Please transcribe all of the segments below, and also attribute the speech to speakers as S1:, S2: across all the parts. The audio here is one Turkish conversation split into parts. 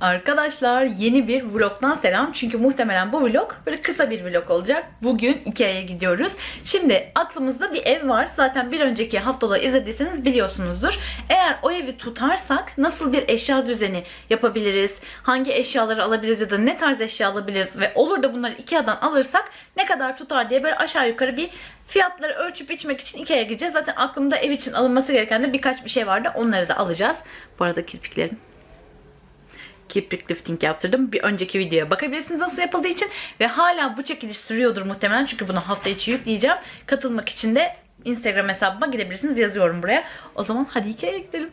S1: Arkadaşlar yeni bir vlogdan selam. Çünkü muhtemelen bu vlog böyle kısa bir vlog olacak. Bugün Ikea'ya gidiyoruz. Şimdi aklımızda bir ev var. Zaten bir önceki haftada izlediyseniz biliyorsunuzdur. Eğer o evi tutarsak nasıl bir eşya düzeni yapabiliriz? Hangi eşyaları alabiliriz ya da ne tarz eşya alabiliriz? Ve olur da bunları Ikea'dan alırsak ne kadar tutar diye böyle aşağı yukarı bir fiyatları ölçüp içmek için Ikea'ya gideceğiz. Zaten aklımda ev için alınması gereken de birkaç bir şey vardı. Onları da alacağız. Bu arada kirpiklerim kirpik lifting yaptırdım. Bir önceki videoya bakabilirsiniz nasıl yapıldığı için. Ve hala bu çekiliş sürüyordur muhtemelen. Çünkü bunu hafta içi yükleyeceğim. Katılmak için de Instagram hesabıma gidebilirsiniz. Yazıyorum buraya. O zaman hadi hikayeye gidelim.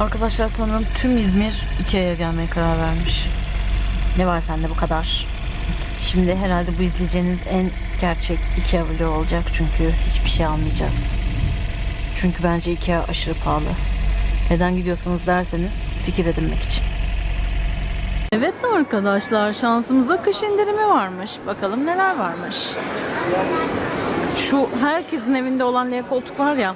S1: Arkadaşlar sanırım tüm İzmir Ikea'ya gelmeye karar vermiş. Ne var sende bu kadar? Şimdi herhalde bu izleyeceğiniz en gerçek Ikea vlogu olacak. Çünkü hiçbir şey almayacağız. Çünkü bence Ikea aşırı pahalı. Neden gidiyorsanız derseniz fikir edinmek için. Evet arkadaşlar şansımıza kış indirimi varmış. Bakalım neler varmış. Şu herkesin evinde olan L koltuk var ya.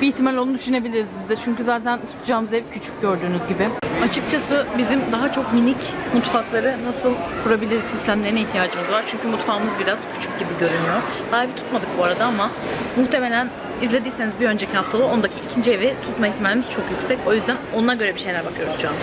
S1: Bir ihtimal onu düşünebiliriz biz de. Çünkü zaten tutacağımız ev küçük gördüğünüz gibi. Açıkçası bizim daha çok minik mutfakları nasıl kurabiliriz sistemlerine ihtiyacımız var. Çünkü mutfağımız biraz küçük gibi görünüyor. Daha evi tutmadık bu arada ama muhtemelen izlediyseniz bir önceki haftada ondaki ikinci evi tutma ihtimalimiz çok yüksek. O yüzden ona göre bir şeyler bakıyoruz şu an.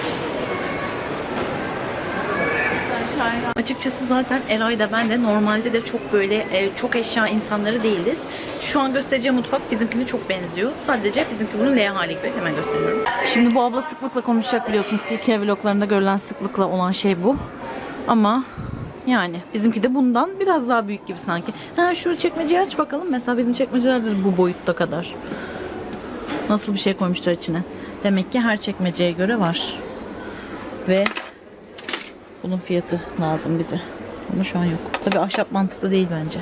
S1: Açıkçası zaten Eray da ben de normalde de çok böyle e, çok eşya insanları değiliz. Şu an göstereceğim mutfak bizimkine çok benziyor. Sadece bizimki bunun L hali gibi. Hemen gösteriyorum. Şimdi bu abla sıklıkla konuşacak biliyorsunuz ki vloglarında görülen sıklıkla olan şey bu. Ama yani bizimki de bundan biraz daha büyük gibi sanki. Ha şu çekmeceyi aç bakalım. Mesela bizim çekmecelerde de bu boyutta kadar. Nasıl bir şey koymuşlar içine. Demek ki her çekmeceye göre var. Ve bunun fiyatı lazım bize. Ama şu an yok. Tabii ahşap mantıklı değil bence.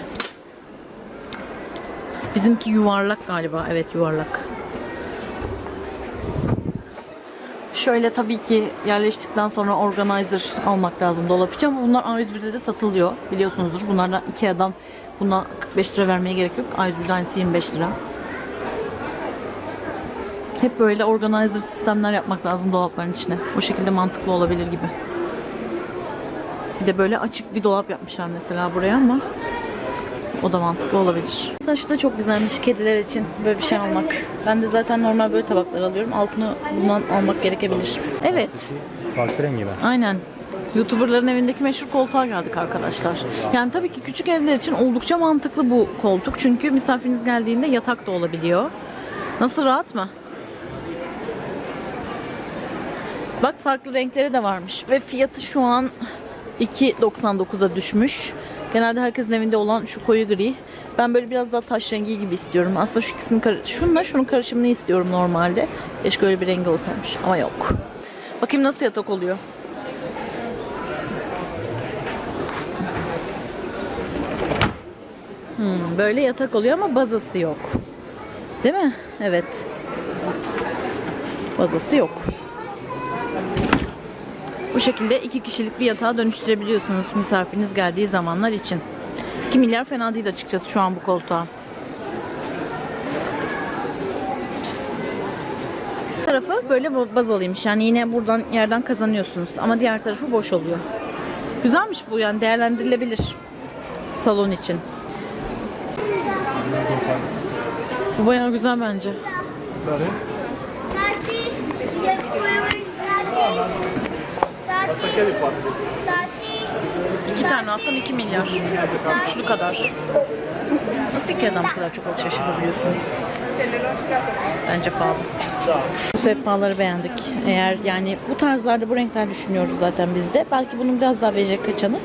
S1: Bizimki yuvarlak galiba. Evet yuvarlak. Şöyle tabii ki yerleştikten sonra organizer almak lazım dolap için ama bunlar A101'de de satılıyor. Biliyorsunuzdur. Bunlardan Ikea'dan buna 45 lira vermeye gerek yok. A101'de aynısı 25 lira. Hep böyle organizer sistemler yapmak lazım dolapların içine. O şekilde mantıklı olabilir gibi. Bir de böyle açık bir dolap yapmışlar mesela buraya ama o da mantıklı olabilir. Mesela şu da çok güzelmiş kediler için böyle bir şey almak. Ben de zaten normal böyle tabaklar alıyorum. Altını bundan almak gerekebilir. Evet.
S2: Farklı rengi mi?
S1: Aynen. YouTuber'ların evindeki meşhur koltuğa geldik arkadaşlar. Yani tabii ki küçük evler için oldukça mantıklı bu koltuk. Çünkü misafiriniz geldiğinde yatak da olabiliyor. Nasıl rahat mı? Bak farklı renkleri de varmış. Ve fiyatı şu an 2.99'a düşmüş. Genelde herkesin evinde olan şu koyu gri. Ben böyle biraz daha taş rengi gibi istiyorum. Aslında şu ikisinin şununla şunun karışımını istiyorum normalde. Keşke öyle bir rengi olsaymış ama yok. Bakayım nasıl yatak oluyor. Hmm, böyle yatak oluyor ama bazası yok. Değil mi? Evet. Bazası yok. Bu şekilde iki kişilik bir yatağa dönüştürebiliyorsunuz misafiriniz geldiği zamanlar için. 2 milyar fena değil açıkçası şu an bu koltuğa. tarafı böyle ba- bazalıymış. Yani yine buradan yerden kazanıyorsunuz. Ama diğer tarafı boş oluyor. Güzelmiş bu yani değerlendirilebilir. Salon için. Bu bayağı güzel bence. İki tane alsam 2 milyar. Üçlü kadar. Nasıl iki adam bu kadar çok alışveriş yapabiliyorsunuz? Bence pahalı. Bu sehpaları beğendik. Eğer yani bu tarzlarda bu renkler düşünüyoruz zaten biz de. Belki bunun biraz daha verecek kaçanı.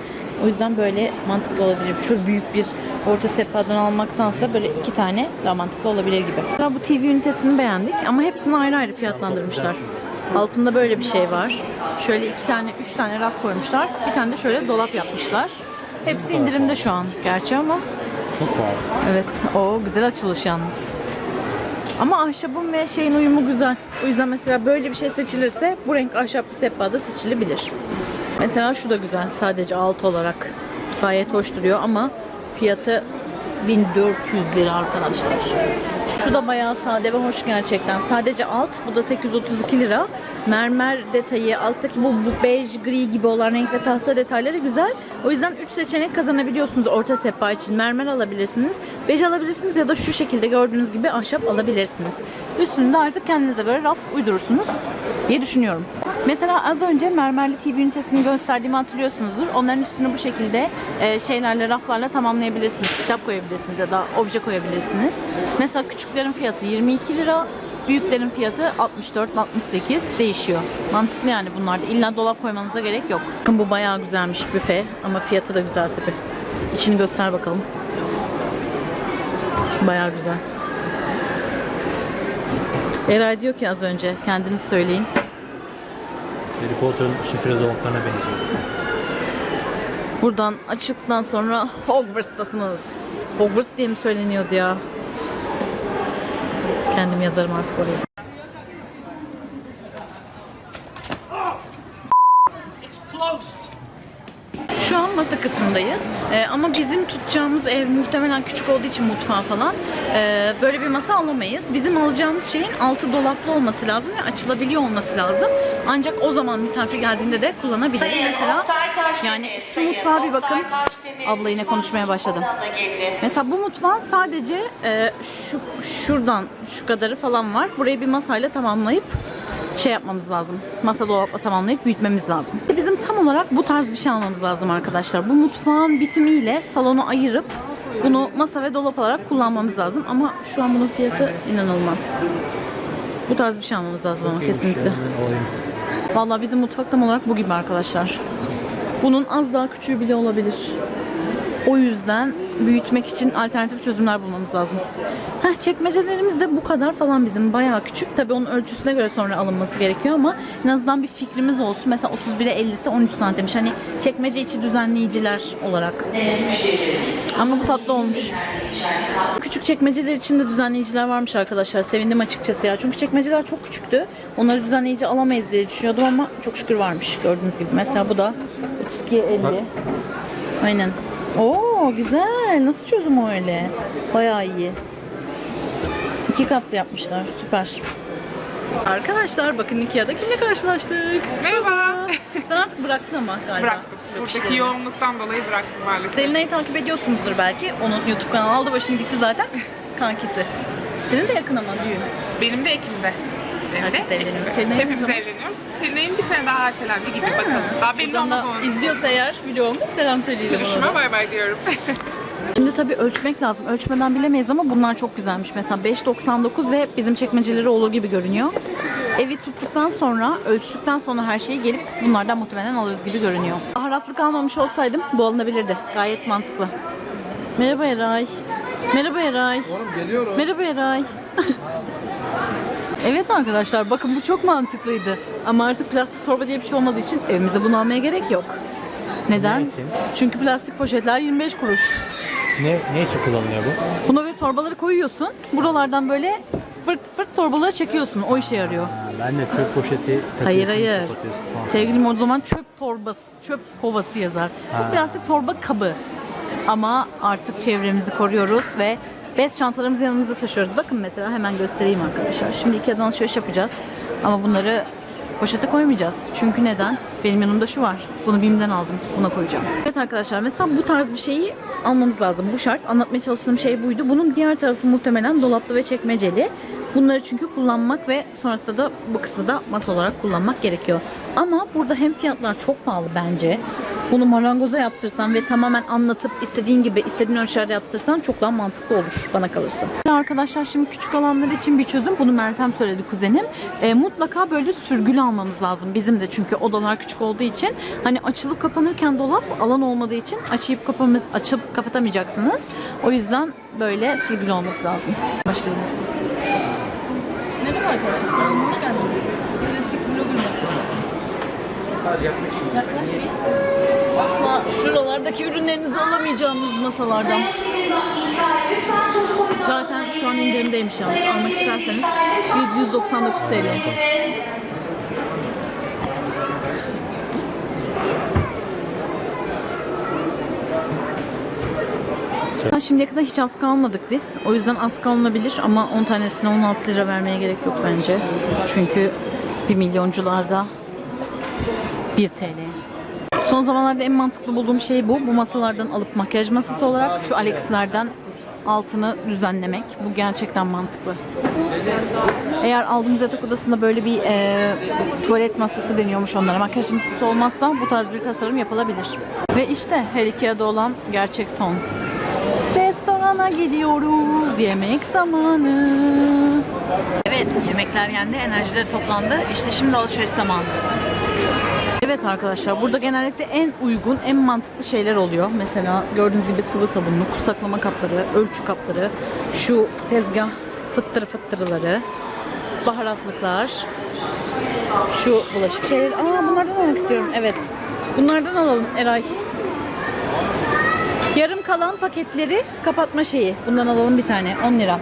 S1: O yüzden böyle mantıklı olabilir. Şöyle büyük bir orta sehpadan almaktansa böyle iki tane daha mantıklı olabilir gibi. Bu TV ünitesini beğendik ama hepsini ayrı ayrı fiyatlandırmışlar. Altında böyle bir şey var. Şöyle iki tane, üç tane raf koymuşlar. Bir tane de şöyle dolap yapmışlar. Hepsi indirimde şu an gerçi ama
S2: Çok pahalı.
S1: Evet, o güzel açılış yalnız. Ama ahşabın ve şeyin uyumu güzel. O yüzden mesela böyle bir şey seçilirse bu renk ahşap bir sehpada seçilebilir. Mesela şu da güzel sadece alt olarak. Gayet hoş duruyor ama fiyatı 1400 lira arkadaşlar. Şu da bayağı sade ve hoş gerçekten. Sadece alt, bu da 832 lira. Mermer detayı, alttaki bu, bu bej, gri gibi olan renk ve tahta detayları güzel. O yüzden 3 seçenek kazanabiliyorsunuz orta sehpa için. Mermer alabilirsiniz, bej alabilirsiniz ya da şu şekilde gördüğünüz gibi ahşap alabilirsiniz. Üstünde artık kendinize göre raf uydurursunuz diye düşünüyorum. Mesela az önce mermerli TV ünitesini gösterdiğimi hatırlıyorsunuzdur. Onların üstünü bu şekilde e, şeylerle, raflarla tamamlayabilirsiniz. Kitap koyabilirsiniz ya da obje koyabilirsiniz. Mesela küçüklerin fiyatı 22 lira, büyüklerin fiyatı 64-68 değişiyor. Mantıklı yani bunlarda. İlla dolap koymanıza gerek yok. Bakın bu bayağı güzelmiş büfe ama fiyatı da güzel tabii. İçini göster bakalım. Bayağı güzel. Eray diyor ki az önce kendiniz söyleyin.
S2: Harry Potter'ın şifre dolaplarına benziyor.
S1: Buradan açıktan sonra Hogwarts'tasınız. Hogwarts diye mi söyleniyordu ya? Kendim yazarım artık oraya. Şu an masa kısmındayız. Ee, ama bizim tutacağımız ev muhtemelen küçük olduğu için mutfağı falan ee, böyle bir masa alamayız. Bizim alacağımız şeyin altı dolaplı olması lazım ve açılabiliyor olması lazım. Ancak o zaman misafir geldiğinde de kullanabiliriz.
S3: Sayın
S1: Mesela yani şu mutfağa bir bakın. Abla yine konuşmaya başladım. Mesela bu mutfağın sadece e, şu şuradan şu kadarı falan var. Burayı bir masayla tamamlayıp şey yapmamız lazım. Masa dolapla tamamlayıp büyütmemiz lazım. Bizim tam olarak bu tarz bir şey almamız lazım arkadaşlar. Bu mutfağın bitimiyle salonu ayırıp bunu masa ve dolap olarak kullanmamız lazım. Ama şu an bunun fiyatı inanılmaz. Bu tarz bir şey almamız lazım ama kesinlikle.
S2: Hemen alayım.
S1: Vallahi bizim mutfak tam olarak bu gibi arkadaşlar. Bunun az daha küçüğü bile olabilir. O yüzden büyütmek için alternatif çözümler bulmamız lazım. Heh, çekmecelerimiz de bu kadar falan bizim. Bayağı küçük. Tabii onun ölçüsüne göre sonra alınması gerekiyor ama en azından bir fikrimiz olsun. Mesela 31'e 50'si 13 santimmiş. Hani çekmece içi düzenleyiciler olarak. Ama bu tatlı olmuş. Küçük çekmeceler için de düzenleyiciler varmış arkadaşlar. Sevindim açıkçası ya. Çünkü çekmeceler çok küçüktü. Onları düzenleyici alamayız diye düşünüyordum ama çok şükür varmış gördüğünüz gibi. Mesela bu da 32'ye 50.
S2: Bak.
S1: Aynen. Oo güzel. Nasıl çözüm o öyle? Bayağı iyi. İki katlı yapmışlar. Süper. Arkadaşlar bakın Ikea'da kimle karşılaştık?
S4: Merhaba.
S1: Sen artık bıraktın ama galiba.
S4: Bıraktım. Buradaki
S1: işlerini.
S4: yoğunluktan dolayı bıraktım maalesef.
S1: Selina'yı takip ediyorsunuzdur belki. Onun YouTube kanalı aldı başını gitti zaten. Kankisi. Senin de yakın ama düğün.
S4: Benim de Ekim'de.
S1: Herkes evleniyor. Senin
S4: Hepimiz
S1: mu?
S4: evleniyoruz. Seninle bir sene daha ertelendi gibi bakalım. Daha belli olmaz onun.
S1: izliyorsa eğer vlogumu selam söyleyelim.
S4: Görüşüme bay bay diyorum.
S1: Şimdi tabii ölçmek lazım. Ölçmeden bilemeyiz ama bunlar çok güzelmiş. Mesela 5.99 ve bizim çekmeceleri olur gibi görünüyor. Evi tuttuktan sonra, ölçtükten sonra her şeyi gelip bunlardan muhtemelen alırız gibi görünüyor. Baharatlık almamış olsaydım bu alınabilirdi. Gayet mantıklı. Merhaba Eray. Merhaba Eray.
S5: Oğlum geliyorum.
S1: Merhaba Eray. evet arkadaşlar bakın bu çok mantıklıydı. Ama artık plastik torba diye bir şey olmadığı için evimize bunu almaya gerek yok. Neden?
S2: Ne için?
S1: Çünkü plastik poşetler 25 kuruş.
S2: Ne, ne için kullanılıyor bu?
S1: Buna böyle torbaları koyuyorsun. Buralardan böyle fırt fırt torbaları çekiyorsun. O işe yarıyor.
S2: Ha, ben de çöp poşeti takıyorsun,
S1: Hayır hayır.
S2: kapatıyorsun falan.
S1: Sevgilim o zaman çöp torbası, çöp kovası yazar.
S2: Ha.
S1: Bu plastik torba kabı. Ama artık çevremizi koruyoruz ve bez çantalarımızı yanımızda taşıyoruz. Bakın mesela hemen göstereyim arkadaşlar. Şimdi iki adan alışveriş yapacağız. Ama bunları poşete koymayacağız. Çünkü neden? Benim yanımda şu var. Bunu BİM'den aldım. Buna koyacağım. Evet arkadaşlar mesela bu tarz bir şeyi almamız lazım. Bu şart. Anlatmaya çalıştığım şey buydu. Bunun diğer tarafı muhtemelen dolaplı ve çekmeceli. Bunları çünkü kullanmak ve sonrasında da bu kısmı da masa olarak kullanmak gerekiyor. Ama burada hem fiyatlar çok pahalı bence. Bunu marangoza yaptırsan ve tamamen anlatıp istediğin gibi istediğin ölçülerde yaptırsan çok daha mantıklı olur bana kalırsa. Arkadaşlar şimdi küçük olanlar için bir çözüm. Bunu Meltem söyledi kuzenim. E, mutlaka böyle sürgülü almamız lazım. Bizim de çünkü odalar küçük olduğu için. Hani açılıp kapanırken dolap alan olmadığı için açıp kapama, açıp kapatamayacaksınız. O yüzden böyle sürgülü olması lazım. Başlayalım. Arkadaşlar. Hoş geldiniz. Klasik vlogger masası. Yaklaşmayın. Asla şuralardaki ürünlerinizi alamayacağınız masalardan. Zaten şu an indirimdeymiş yalnız. Almak isterseniz 799 TL. Ha, Şimdiye kadar hiç az kalmadık biz. O yüzden az kalınabilir ama 10 tanesine 16 lira vermeye gerek yok bence. Çünkü bir milyoncularda 1 TL. Son zamanlarda en mantıklı bulduğum şey bu. Bu masalardan alıp makyaj masası olarak şu Alex'lerden altını düzenlemek. Bu gerçekten mantıklı. Eğer aldığımız yatak odasında böyle bir e, tuvalet masası deniyormuş onlara. Makyaj masası olmazsa bu tarz bir tasarım yapılabilir. Ve işte her iki adı olan gerçek son. Restorana gidiyoruz. Yemek zamanı. Evet yemekler yendi. Enerjileri toplandı. İşte şimdi alışveriş zamanı. Evet arkadaşlar burada genellikle en uygun, en mantıklı şeyler oluyor. Mesela gördüğünüz gibi sıvı sabunluk, saklama kapları, ölçü kapları, şu tezgah fıttırı fıttırıları, baharatlıklar, şu bulaşık şeyleri. Aa bunlardan almak istiyorum. Evet. Bunlardan alalım Eray. Kalan paketleri kapatma şeyi. Bundan alalım bir tane. 10 lira.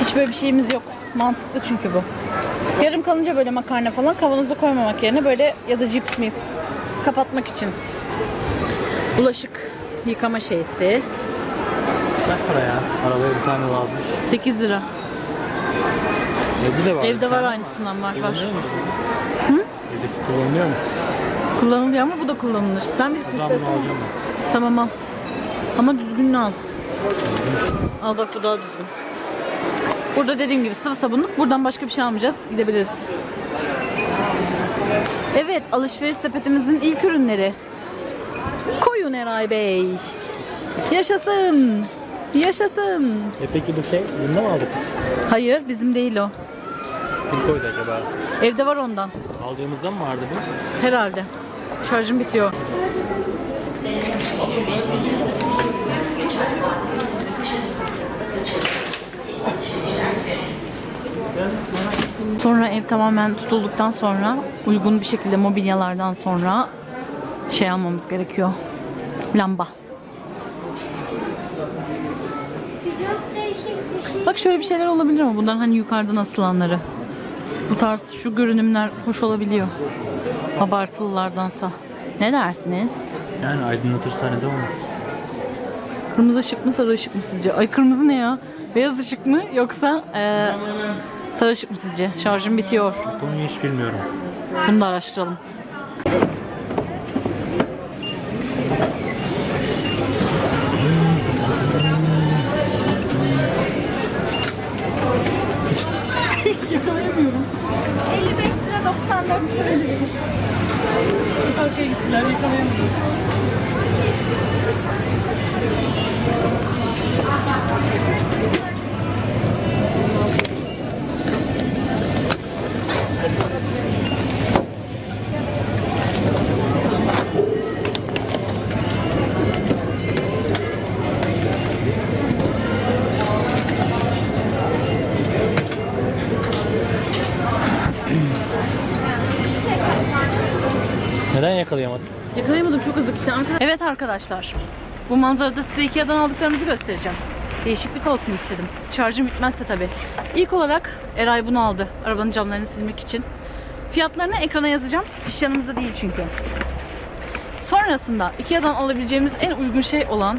S1: Hiç böyle bir şeyimiz yok. Mantıklı çünkü bu. Yarım kalınca böyle makarna falan kavanoza koymamak yerine böyle ya da cips mips kapatmak için. Bulaşık yıkama şeysi.
S2: Kaç para ya? Arabaya bir tane lazım.
S1: 8 lira.
S2: Evde de var.
S1: Evde var aynısından var var.
S2: Kullanıyor musun? Hı? Evdeki kullanılıyor mu?
S1: Kullanılıyor ama bu da kullanılır. Sen bilirsin istersen.
S2: alacağım ben.
S1: Tamam al. Ama düzgününü al. Al bak bu daha düzgün. Burada dediğim gibi sıvı sabunluk. Buradan başka bir şey almayacağız. Gidebiliriz. Evet alışveriş sepetimizin ilk ürünleri. Koyun Eray Bey. Yaşasın. Yaşasın.
S2: E peki bu şey, bundan mı aldık biz?
S1: Hayır bizim değil o.
S2: Kim koydu acaba?
S1: Evde var ondan.
S2: Aldığımızda mı vardı bu?
S1: Herhalde. Şarjım bitiyor. Sonra ev tamamen tutulduktan sonra uygun bir şekilde mobilyalardan sonra şey almamız gerekiyor. Lamba. Bak şöyle bir şeyler olabilir mi? Bundan hani yukarıdan asılanları. Bu tarz şu görünümler hoş olabiliyor. Abartılılardansa. Ne dersiniz?
S2: Yani aydınlatırsa neden olmasın?
S1: Kırmızı ışık mı sarı ışık mı sizce? Ay kırmızı ne ya? Beyaz ışık mı yoksa eee, sarı ışık mı sizce? Şarjım bitiyor.
S2: Bunu hiç bilmiyorum.
S1: Bunu da araştıralım.
S2: Neden yakalayamadık?
S1: Yakalayamadım çok hızlı gitti. Arkadaş- Evet arkadaşlar. Bu manzarada size Ikea'dan aldıklarımızı göstereceğim. Değişiklik olsun istedim. Şarjım bitmezse tabii. İlk olarak Eray bunu aldı. Arabanın camlarını silmek için. Fiyatlarını ekrana yazacağım. Fiş yanımızda değil çünkü. Sonrasında Ikea'dan alabileceğimiz en uygun şey olan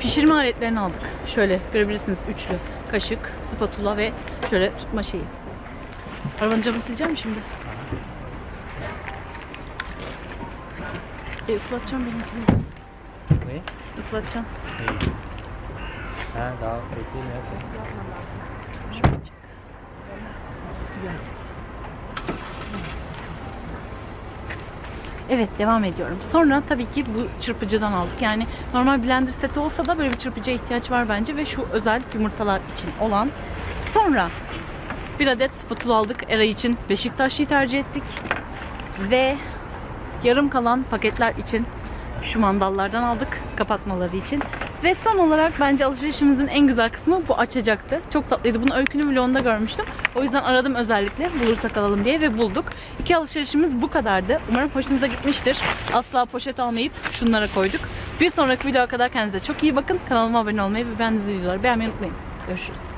S1: pişirme aletlerini aldık. Şöyle görebilirsiniz üçlü. Kaşık, spatula ve şöyle tutma şeyi. Arabanın camını sileceğim şimdi. E, ıslatacağım benimkini.
S2: Ne?
S1: Islatacağım.
S2: İyi. Ha daha bekleyin ya sen.
S1: Şöyle çık. Güzel. Evet devam ediyorum. Sonra tabii ki bu çırpıcıdan aldık. Yani normal blender seti olsa da böyle bir çırpıcıya ihtiyaç var bence ve şu özel yumurtalar için olan. Sonra bir adet spatula aldık. Eray için Beşiktaşlı'yı tercih ettik. Ve yarım kalan paketler için şu mandallardan aldık kapatmaları için. Ve son olarak bence alışverişimizin en güzel kısmı bu açacaktı. Çok tatlıydı. Bunu öykünün vlogunda görmüştüm. O yüzden aradım özellikle bulursak alalım diye ve bulduk. İki alışverişimiz bu kadardı. Umarım hoşunuza gitmiştir. Asla poşet almayıp şunlara koyduk. Bir sonraki videoya kadar kendinize çok iyi bakın. Kanalıma abone olmayı ve beğendiğiniz videoları beğenmeyi unutmayın. Görüşürüz.